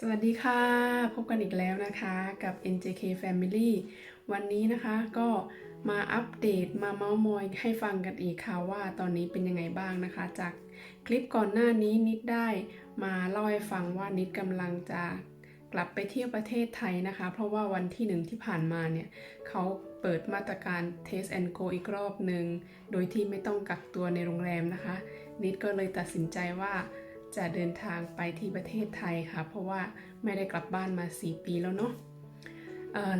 สวัสดีค่ะ พบกันอีกแล้วนะคะกับ NJK Family วันนี้นะคะก็มาอัปเดตมาเมาส์มอยให้ฟังกันอีกค่ะว่าตอนนี้เป็นยังไงบ้างนะคะ จากคลิปก่อนหน้านี้นิดได้มาเล่าให้ฟังว่านิดกำลังจะกลับไปเที่ยวประเทศไทยนะคะ เพราะว่าวันที่หนึ่งที่ผ่านมาเนี่ยเขาเปิดมาตรการ Test and Go อีกรอบหนึ่งโดยที่ไม่ต้องกักตัวในโรงแรมนะคะ นิดก็เลยตัดสินใจว่า จะเดินทางไปที่ประเทศไทยค่ะ เพราะว่าไม่ได้กลับบ้านมา 4 ปีแล้วเนาะ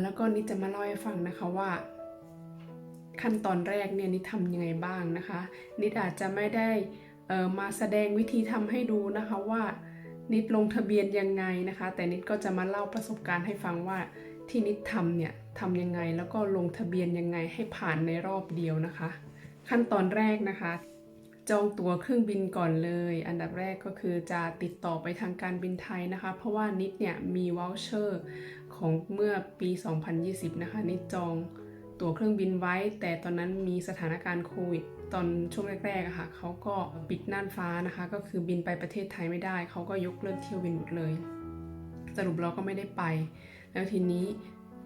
แล้วก็นิดจะมาเล่าให้ฟังนะคะว่า ขั้นตอนแรกเนี่ยนิดทำยังไงบ้างนะคะ นิดอาจจะไม่ได้มาแสดงวิธีทำให้ดูนะคะว่านิดลงทะเบียนยังไงนะคะ แต่นิดก็จะมาเล่าประสบการณ์ให้ฟังว่าที่นิดทำเนี่ยทำยังไงแล้วก็ลงทะเบียนยังไงให้ผ่านในรอบเดียวนะคะ ขั้นตอนแรกนะคะ จองตั๋วเครื่องบินก่อนเลย อันดับแรกก็คือจะติดต่อไปทางการบินไทยนะคะ เพราะว่านิดเนี่ยมีวอลเชอร์ของเมื่อปี 2020 นะคะ นิดจองตั๋วเครื่องบินไว้ แต่ตอนนั้นมีสถานการณ์โควิด ตอนช่วงแรกๆอะค่ะเขาก็ปิดน่านฟ้านะคะ ก็คือบินไปประเทศไทยไม่ได้ เขาก็ยกเลิกเที่ยวบินหมดเลย สรุปเราก็ไม่ได้ไป แล้วทีนี้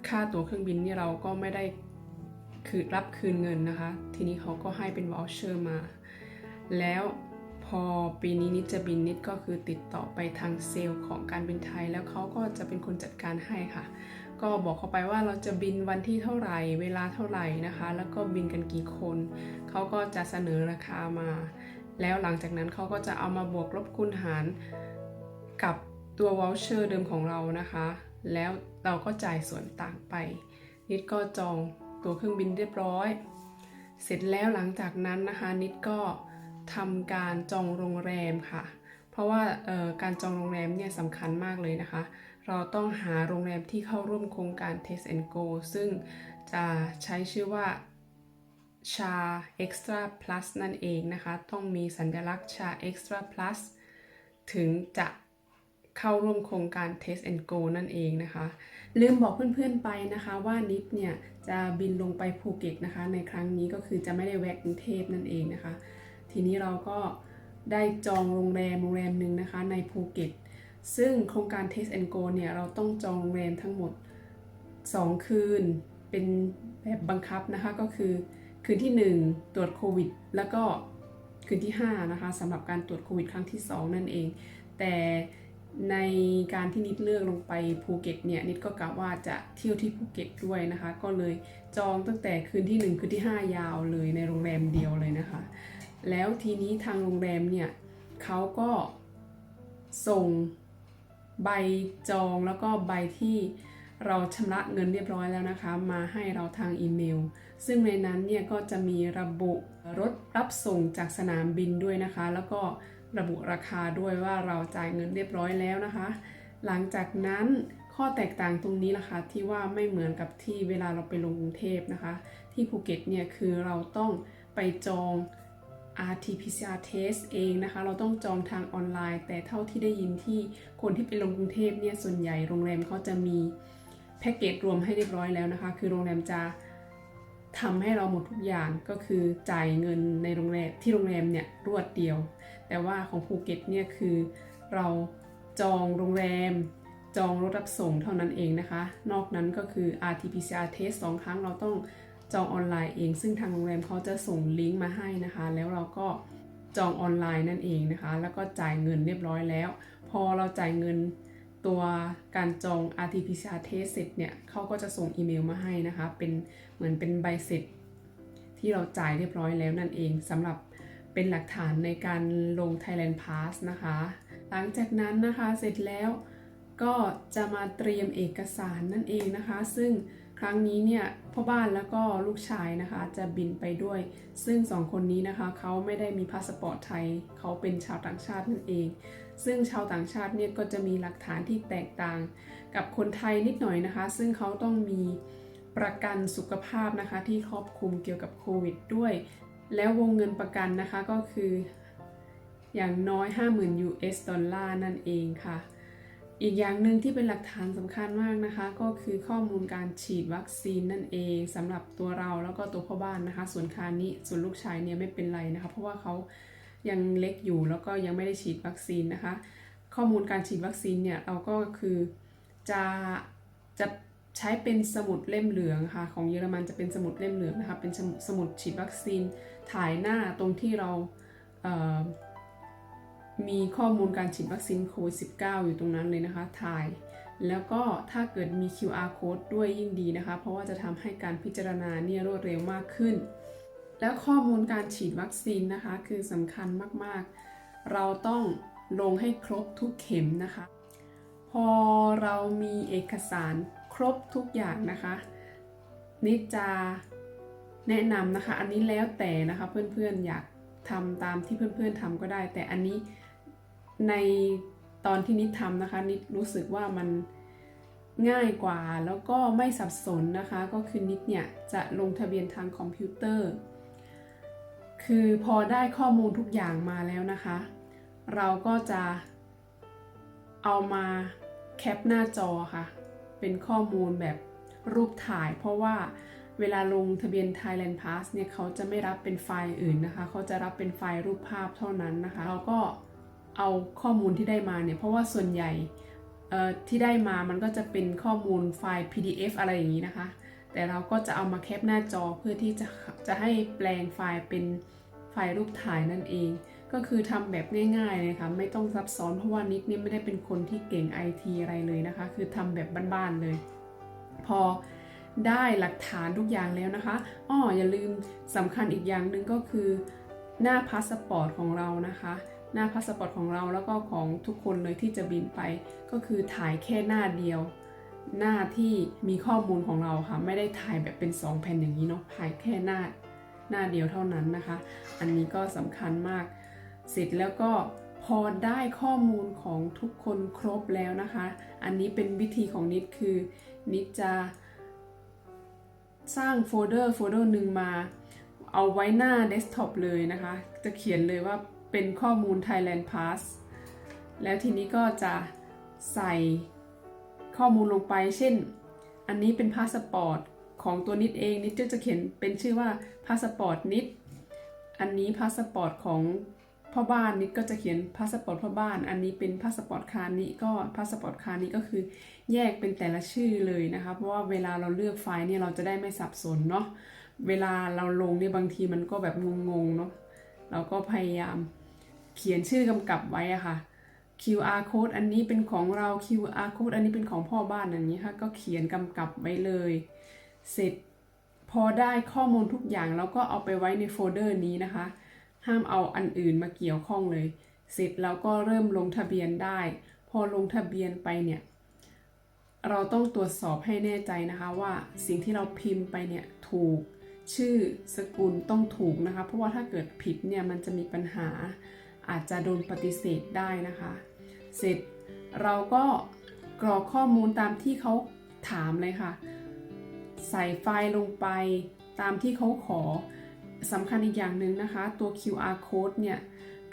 ค่าตั๋วเครื่องบินนี่เราก็ไม่ได้คือรับคืนเงินนะคะ ทีนี้เขาก็ให้เป็นวอลเชอร์มา แล้วพอปีนี้นิดจะบินนิดก็คือติดต่อไปทางเซลล์ของการบินไทย แล้วเขาก็จะเป็นคนจัดการให้ค่ะ ก็บอกเขาไปว่าเราจะบินวันที่เท่าไหร่ เวลาเท่าไหร่นะคะ แล้วก็บินกันกี่คน เขาก็จะเสนอราคามา แล้วหลังจากนั้นเขาก็จะเอามาบวกลบคูณหารกับตัววอลเชอร์เดิมของเรานะคะ แล้วเราก็จ่ายส่วนต่างไป นิดก็จองตัวเครื่องบินเรียบร้อย เสร็จแล้วหลังจากนั้นนะคะนิดก็ ทำการจองโรงแรมค่ะ เพราะว่าการจองโรงแรมเนี่ยสำคัญมากเลยนะคะ เราต้องหาโรงแรมที่เข้าร่วมโครงการ Test and Go ซึ่งจะใช้ชื่อว่าชา Extra Plus นั่นเองนะคะ ต้องมีสัญลักษณ์ชา Extra Plus ถึงจะเข้าร่วมโครงการ Test and Go นั่นเองนะคะ ลืมบอกเพื่อนๆไปนะคะว่านิดเนี่ยจะบินลงไปภูเก็ตนะคะ ในครั้งนี้ก็คือจะไม่ได้แวะกรุงเทพนั่นเองนะคะ ทีนี้เราก็ได้จองโรงแรมโรงแรมหนึ่งนะคะในภูเก็ต ซึ่งโครงการ Test and Go เนี่ยเราต้องจองโรงแรมทั้งหมด 2 คืน เป็นแบบบังคับนะคะก็คือคืนที่ 1 ตรวจโควิด แล้วก็คืนที่5นะคะสำหรับการตรวจโควิดครั้งที่ 2 นั่นเอง แต่ในการที่นิดเลือกลงไปภูเก็ตเนี่ยนิดก็กะว่าจะเที่ยวที่ภูเก็ตด้วยนะคะ ก็เลยจองตั้งแต่คืนที่ 1 คืนที่ 5 ยาวเลยในโรงแรมเดียวเลยนะคะ แล้วทีนี้ทางโรงแรมเนี่ยเขาก็ส่งใบจองแล้วก็ใบที่เราชำระเงินเรียบร้อยแล้วนะคะ มาให้เราทางอีเมล ซึ่งในนั้นเนี่ยก็จะมีระบุรถรับส่งจากสนามบินด้วยนะคะ แล้วก็ระบุราคาด้วยว่าเราจ่ายเงินเรียบร้อยแล้วนะคะ หลังจากนั้นข้อแตกต่างตรงนี้นะคะที่ว่าไม่เหมือนกับที่เวลาเราไปลงกรุงเทพนะคะ ที่ภูเก็ตเนี่ยคือเราต้องไปจอง RT-PCR test เองนะคะ เราต้องจองทางออนไลน์ แต่เท่าที่ได้ยินที่คนที่ไปลงกรุงเทพเนี่ยส่วนใหญ่โรงแรมเขาจะมีแพ็กเกจรวมให้เรียบร้อยแล้วนะคะ คือโรงแรมจะทำให้เราหมดทุกอย่างก็คือจ่ายเงินในโรงแรมที่โรงแรมเนี่ยรวดเดียว แต่ว่าของภูเก็ตเนี่ยคือเราจองโรงแรม จองรถรับส่งเท่านั้นเองนะคะ นอกนั้นก็คือ RT-PCR test สองครั้งเราต้อง จองออนไลน์เอง ซึ่งทางโรงแรมเขาจะส่งลิงก์มาให้นะคะ แล้วเราก็จองออนไลน์นั่นเองนะคะ แล้วก็จ่ายเงินเรียบร้อยแล้ว พอเราจ่ายเงินตัวการจอง RT-PCR test เสร็จเนี่ยเขาก็จะส่งอีเมลมาให้นะคะ เป็นเหมือนเป็นใบเสร็จ ที่เราจ่ายเรียบร้อยแล้วนั่นเองสำหรับเป็นหลักฐานในการลง Thailand Pass นะคะ หลังจากนั้นนะคะเสร็จแล้วก็จะมาเตรียมเอกสารนั่นเองนะคะ ซึ่ง ครั้งนี้เนี่ยพ่อบ้านแล้วก็ลูกชายนะคะจะบินไปด้วย ซึ่งสองคนนี้นะคะเขาไม่ได้มีพาสปอร์ตไทยเขาเป็นชาวต่างชาตินั่นเอง ซึ่งชาวต่างชาติเนี่ยก็จะมีหลักฐานที่แตกต่าง กับคนไทยนิดหน่อยนะคะ ซึ่งเขาต้องมีประกันสุขภาพนะคะที่ครอบคลุมเกี่ยวกับโควิดด้วย แล้ววงเงินประกันนะคะก็คืออย่างน้อย 50,000 US ดอลลาร์นั่นเองค่ะ อีกอย่างหนึ่งที่เป็นหลักฐานสำคัญมากนะคะ ก็คือข้อมูลการฉีดวัคซีนนั่นเองสำหรับตัวเราแล้วก็ตัวพ่อบ้านนะคะ ส่วนคานี้ส่วนลูกชายเนี่ยไม่เป็นไรนะคะ เพราะว่าเขายังเล็กอยู่แล้วก็ยังไม่ได้ฉีดวัคซีนนะคะ ข้อมูลการฉีดวัคซีนเนี่ยเราก็คือจะจะใช้เป็นสมุดเล่มเหลืองค่ะ ของเยอรมันจะเป็นสมุดเล่มเหลืองนะคะเป็นสมุดสมุดฉีดวัคซีนถ่ายหน้าตรงที่เราเอ่อ มีข้อมูลการฉีดวัคซีนโควิด -19 อยู่ตรงนั้นเลยนะคะ ถ่าย แล้วก็ถ้าเกิดมี QR code ด้วยยิ่งดีนะคะ เพราะว่าจะทำให้การพิจารณาเนี่ยรวดเร็วมากขึ้น แล้วข้อมูลการฉีดวัคซีนนะคะ คือสำคัญมากๆ เราต้องลงให้ครบทุกเข็มนะคะ พอเรามีเอกสารครบทุกอย่างนะคะนิจะแนะนำนะคะ อันนี้แล้วแต่นะคะเพื่อนๆอยากทำตามที่เพื่อนๆทำก็ได้ แต่อันนี้ ในตอนที่นิดทำนะคะ นิดรู้สึกว่ามันง่ายกว่าแล้วก็ไม่สับสนนะคะ ก็คือนิดเนี่ยจะลงทะเบียนทางคอมพิวเตอร์ คือพอได้ข้อมูลทุกอย่างมาแล้วนะคะ เราก็จะเอามาแคปหน้าจอค่ะ เป็นข้อมูลแบบรูปถ่าย เพราะว่าเวลาลงทะเบียน Thailand Pass เนี่ยเขาจะไม่รับเป็นไฟล์อื่นนะคะ เขาจะรับเป็นไฟล์รูปภาพเท่านั้นนะคะ เราก็ เอาข้อมูลที่ได้มาเนี่ยเพราะว่าส่วนใหญ่ที่ได้มามันก็จะเป็นข้อมูลไฟล์ PDF อะไรอย่างนี้นะคะ แต่เราก็จะเอามาแคปหน้าจอเพื่อที่จะจะให้แปลงไฟล์เป็นไฟล์รูปถ่ายนั่นเอง ก็คือทำแบบง่ายๆเลยค่ะไม่ต้องซับซ้อนเพราะว่านิดนี่ไม่ได้เป็นคนที่เก่ง IT อะไรเลยนะคะ คือทำแบบบ้านๆเลย พอได้หลักฐานทุกอย่างแล้วนะคะอ้ออย่าลืมสำคัญอีกอย่างหนึ่งก็คือหน้าพาสปอร์ตของเรานะคะ หน้าพาสปอร์ตของเราแล้วก็ของทุกคนเลยที่จะบินไป ก็คือถ่ายแค่หน้าเดียว หน้าที่มีข้อมูลของเราค่ะ ไม่ได้ถ่ายแบบเป็น 2 แผ่นอย่างนี้เนาะถ่ายแค่หน้าหน้าเดียวเท่านั้นนะคะ อันนี้ก็สำคัญมาก เสร็จแล้วก็พอได้ข้อมูลของทุกคนครบแล้วนะคะ อันนี้เป็นวิธีของนิดคือนิดจะสร้างโฟลเดอร์โฟลเดอร์หนึ่งมา เอาไว้หน้าเดสก์ท็อปเลยนะคะ จะเขียนเลยว่า เป็นข้อมูล Thailand Pass แล้วทีนี้ก็จะใส่ข้อมูลลงไป เช่น อันนี้เป็นพาสปอร์ตของตัวนิดเองนิดจะเขียนเป็นชื่อว่าพาสปอร์ตนิด อันนี้พาสปอร์ตของพ่อบ้านนิดก็จะเขียนพาสปอร์ตพ่อบ้าน อันนี้เป็นพาสปอร์ตคานิก็พาสปอร์ตคานิก็คือแยกเป็นแต่ละชื่อเลยนะคะ เพราะว่าเวลาเราเลือกไฟล์เนี่ยเราจะได้ไม่สับสนเนาะ เวลาเราลงเนี่ยบางทีมันก็แบบงงๆเนาะ เราก็พยายาม ขียนชื่อกำกับไว้อะค่ะ QR code อันนี้เป็นของเรา QR code อันนี้เป็นของพ่อบ้านอย่างนี้ค่ะ ก็เขียนกำกับไว้เลย เสร็จพอได้ข้อมูลทุกอย่างเราก็เอาไปไว้ในโฟลเดอร์นี้นะคะ ห้ามเอาอันอื่นมาเกี่ยวข้องเลย เสร็จแล้วก็เริ่มลงทะเบียนได้ พอลงทะเบียนไปเนี่ย เราต้องตรวจสอบให้แน่ใจนะคะว่าสิ่งที่เราพิมพ์ไปเนี่ยถูก ชื่อสกุลต้องถูกนะคะ เพราะว่าถ้าเกิดผิดเนี่ยมันจะมีปัญหา อาจจะโดนปฏิเสธได้นะคะ เสร็จเราก็กรอกข้อมูลตามที่เขาถามเลยค่ะ ใส่ไฟล์ลงไปตามที่เขาขอสำคัญอีกอย่างหนึ่งนะคะ ตัว QR code เนี่ย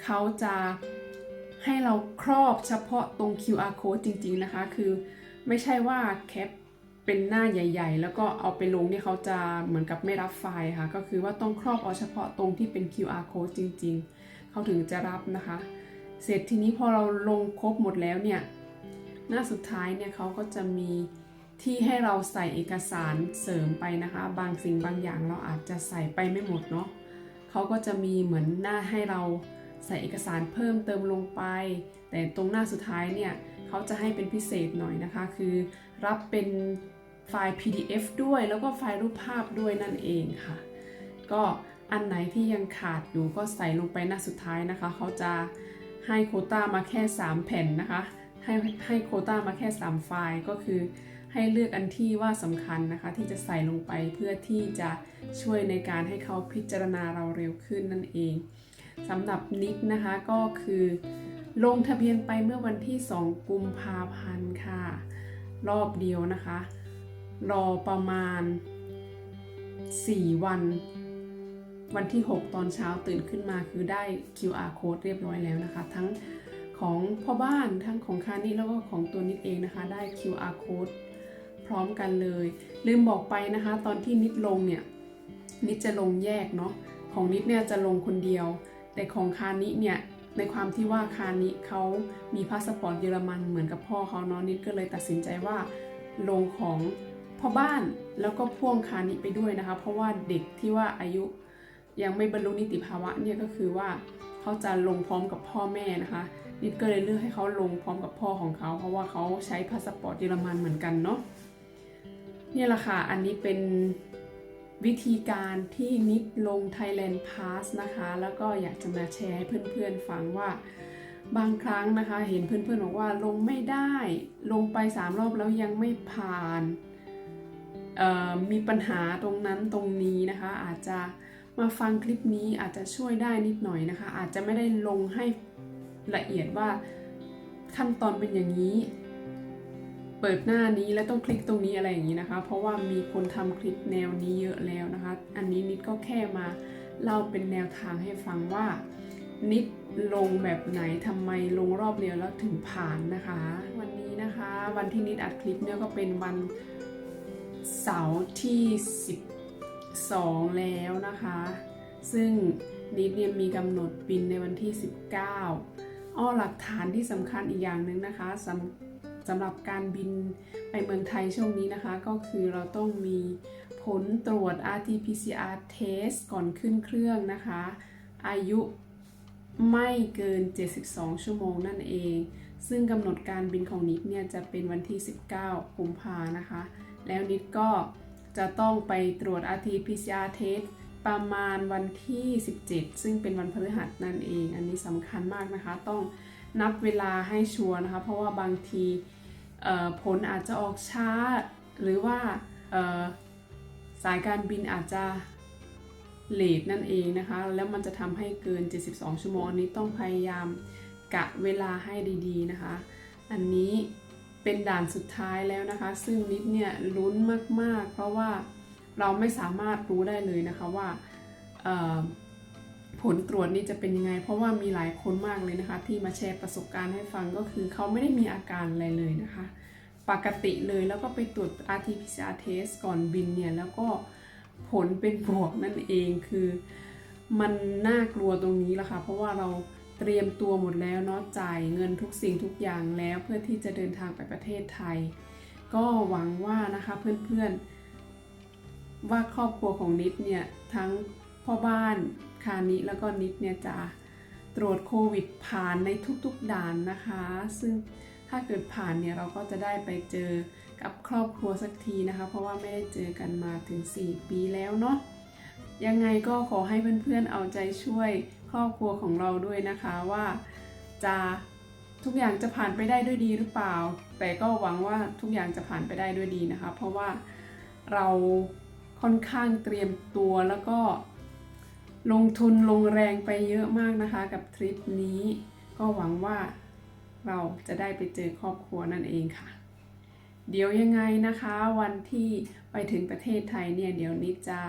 เขาจะให้เราครอบเฉพาะตรง QR code จริง ๆ นะคะ คือไม่ใช่ว่าแคปเป็นหน้าใหญ่ ๆ แล้วก็เอาไปลงเนี่ยเขาจะเหมือนกับไม่รับไฟล์ค่ะ ก็คือว่าต้องครอบเอาเฉพาะตรงที่เป็น QR code จริง ๆ เขาถึงจะรับนะคะ เสร็จทีนี้พอเราลงครบหมดแล้วเนี่ยหน้าสุดท้ายเนี่ยเขาก็จะมีที่ให้เราใส่เอกสารเสริมไปนะคะ บางสิ่งบางอย่างเราอาจจะใส่ไปไม่หมดเนาะเขาก็จะมีเหมือนหน้าให้เราใส่เอกสารเพิ่มเติมลงไป แต่ตรงหน้าสุดท้ายเนี่ยเขาจะให้เป็นพิเศษหน่อยนะคะ คือรับเป็นไฟล์ PDF ด้วยแล้วก็ไฟล์รูปภาพด้วยนั่นเองค่ะ ก็ อันไหนที่ยังขาดอยู่ก็ใส่ลงไปหน้าสุดท้ายนะคะ เขาจะให้โคต้ามาแค่ 3 แผ่นนะคะ ให้ให้โคต้ามาแค่ 3 ไฟล์ก็คือให้เลือกอันที่ว่าสำคัญนะคะ ที่จะใส่ลงไปเพื่อที่จะช่วยในการให้เขาพิจารณาเราเร็วขึ้นนั่นเองสำหรับนิกนะคะก็คือลงทะเบียนไปเมื่อวันที่ 2 กุมภาพันธ์ค่ะ รอบเดียวนะคะ รอประมาณ 4 วัน วันที่ 6 ตอนเช้าตื่นขึ้นมาคือได้ QR code เรียบร้อยแล้วนะคะ ทั้งของพ่อบ้านทั้งของคานี่แล้วก็ของตัวนิดเองนะคะ ได้ QR code พร้อมกันเลย ลืมบอกไปนะคะ ตอนที่นิดลงเนี่ย นิดจะลงแยกเนาะของนิดเนี่ยจะลงคนเดียว แต่ของคานิเนี่ยในความที่ว่าคานิเขามีพาสปอร์ตเยอรมันเหมือนกับพ่อเขาเนาะนิดก็เลยตัดสินใจว่าลงของพ่อบ้านแล้วก็พ่วงคานิไปด้วยนะคะ เพราะว่าเด็กที่ว่าอายุ ยังไม่บรรลุนิติภาวะเนี่ยก็คือว่าเขาจะลงพร้อมกับพ่อแม่นะคะนิดก็เลยเลือกให้เขาลงพร้อมกับพ่อของเขา เพราะว่าเขาใช้พาสปอร์ตเยอรมันเหมือนกันเนาะนี่แหละค่ะ อันนี้เป็นวิธีการที่นิดลง Thailand Pass นะคะ แล้วก็อยากจะมาแชร์ให้เพื่อนๆฟังว่าบางครั้งนะคะ เห็นเพื่อนๆบอกว่าลงไม่ได้ ลงไปสามรอบแล้วยังไม่ผ่านมีปัญหาตรงนั้นตรงนี้นะคะ อาจจะ มาฟังคลิปนี้อาจจะช่วยได้นิดหน่อยนะคะ อาจจะไม่ได้ลงให้ละเอียดว่าขั้นตอนเป็นอย่างนี้ เปิดหน้านี้แล้วต้องคลิกตรงนี้อะไรอย่างนี้นะคะ เพราะว่ามีคนทำคลิปแนวนี้เยอะแล้วนะคะ อันนี้นิดก็แค่มาเล่าเป็นแนวทางให้ฟังว่า นิดลงแบบไหนทำไมลงรอบเดียวแล้วถึงผ่านนะคะ วันนี้นะคะ วันที่นิดอัดคลิปเนี่ยก็เป็นวันเสาร์ที่ 2 แล้วนะคะ ซึ่งนิดเนี่ยมีกำหนดบินในวันที่ 19อ้อหลักฐานที่สำคัญอีกอย่างหนึ่งนะคะสำสำหรับการบินไปเมืองไทยช่วงนี้นะคะ ก็คือเราต้องมีผลตรวจ RT-PCR test ก่อนขึ้นเครื่องนะคะ อายุไม่เกิน 72 ชั่วโมงนั่นเอง ซึ่งกำหนดการบินของนิดเนี่ยจะเป็นวันที่ 19 กุมภานะคะ แล้วนิดก็ จะต้องไปตรวจ RT-PCR test ประมาณวันที่ 17 ซึ่งเป็นวันพฤหัสนั่นเอง อันนี้สำคัญมากนะคะ ต้องนับเวลาให้ชัวร์นะคะ เพราะว่าบางทีเอ่อผลอาจจะออกช้า หรือว่าสายการบินอาจจะเลทนั่นเองนะคะ แล้วมันจะทำให้เกิน 72 ชั่วโมง อันนี้ต้องพยายามกะเวลาให้ดีๆนะคะ อันนี้ เป็นด่านสุดท้ายแล้วนะคะ ซึ่งนิดเนี่ยลุ้นมากๆ เพราะว่าเราไม่สามารถรู้ได้เลยนะคะว่าผลตรวจนี้จะเป็นยังไง เพราะว่ามีหลายคนมากเลยนะคะ ที่มาแชร์ประสบการณ์ให้ฟังก็คือเขาไม่ได้มีอาการอะไรเลยนะคะ ปกติเลยแล้วก็ไปตรวจ RT-PCR test ก่อนบินเนี่ยแล้วก็ผลเป็นบวกนั่นเองคือมันน่ากลัวตรงนี้แหละค่ะเพราะว่าเรา เตรียมตัวหมดแล้วเนาะจ่ายเงินทุกสิ่งทุกอย่างแล้วเพื่อที่จะเดินทางไปประเทศไทย ก็หวังว่านะคะเพื่อนๆ ว่าครอบครัวของนิดเนี่ยทั้งพ่อบ้านคานิแล้วก็นิดเนี่ยจะตรวจโควิดผ่านในทุกๆด่านนะคะ ซึ่งถ้าเกิดผ่านเนี่ยเราก็จะได้ไปเจอกับครอบครัวสักทีนะคะ เพราะว่าไม่ได้เจอกันมาถึง 4 ปีแล้วเนาะยังไงก็ขอให้เพื่อนๆเอาใจช่วย ครอบครัวของเราด้วยนะคะว่าจะทุกอย่างจะผ่านไปได้ด้วยดีหรือเปล่า แต่ก็หวังว่าทุกอย่างจะผ่านไปได้ด้วยดีนะคะ เพราะว่าเราค่อนข้างเตรียมตัวแล้วก็ลงทุนลงแรงไปเยอะมากนะคะกับทริปนี้ ก็หวังว่าเราจะได้ไปเจอครอบครัวนั่นเองค่ะ เดี๋ยวยังไงนะคะวันที่ไปถึงประเทศไทยเนี่ยเดี๋ยวนิดจะ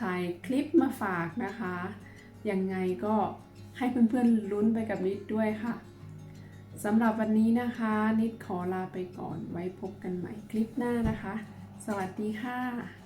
ถ่ายคลิปมาฝากนะคะ ยังไงก็ให้เพื่อนๆลุ้นไปกับนิดด้วยค่ะสำหรับวันนี้นะคะ นิดขอลาไปก่อนไว้พบกันใหม่คลิปหน้านะคะ สวัสดีค่ะ